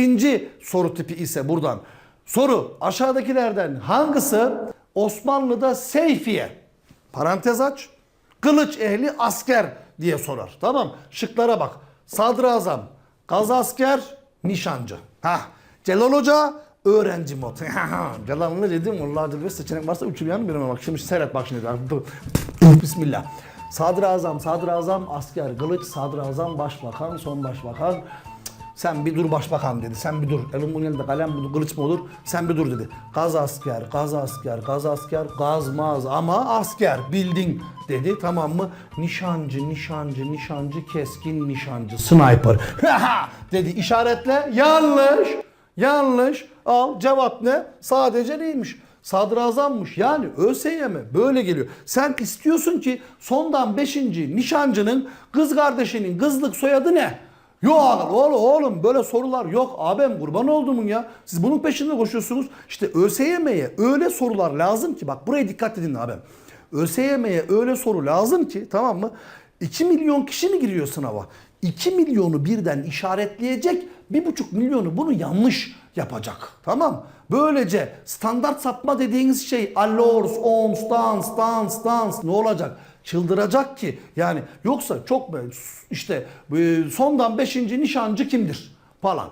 İkinci soru tipi ise buradan. Soru aşağıdakilerden hangisi Osmanlı'da seyfiye parantez aç kılıç ehli asker diye sorar. Tamam şıklara bak. Sadrazam, gazasker, nişancı. Ha. Celal Hoca öğrenci mod. Celal ne dedim? Allah bir seçenek varsa uçuruyan birime bak. Şimdi seyret bak şimdi. Bismillah. Sadrazam, sadrazam, asker, kılıç, sadrazam, başbakan, son başbakan. Sen bir dur başbakan dedi. Sen bir dur. Elin bunun elinde kalem bu kılıç mı olur? Sen bir dur dedi. Gaz asker, gaz asker, gaz asker, gazmaz ama asker bildin dedi. Tamam mı? Nişancı, nişancı, nişancı, keskin nişancı, sniper. dedi işaretle. Yanlış. Yanlış. Al cevap ne? Sadece neymiş? Sadrazammış. Yani ÖSYM böyle geliyor. Sen istiyorsun ki sondan 5. nişancının kız kardeşinin kızlık soyadı ne? Yok oğlum, oğlum böyle sorular yok. Abim kurban olduğumun ya. Siz bunun peşinde koşuyorsunuz. İşte ÖSYM'ye öyle sorular lazım ki bak buraya dikkat edin abim. ÖSYM'ye öyle soru lazım ki tamam mı? 2 milyon kişi mi giriyor sınava? 2 milyonu birden işaretleyecek, 1,5 milyonu bunu yanlış yapacak. Tamam? Böylece standart sapma dediğiniz şey allors, ons, dans, dans, dans ne olacak? Çıldıracak ki yani yoksa çok işte e, sondan 5. nişancı kimdir falan.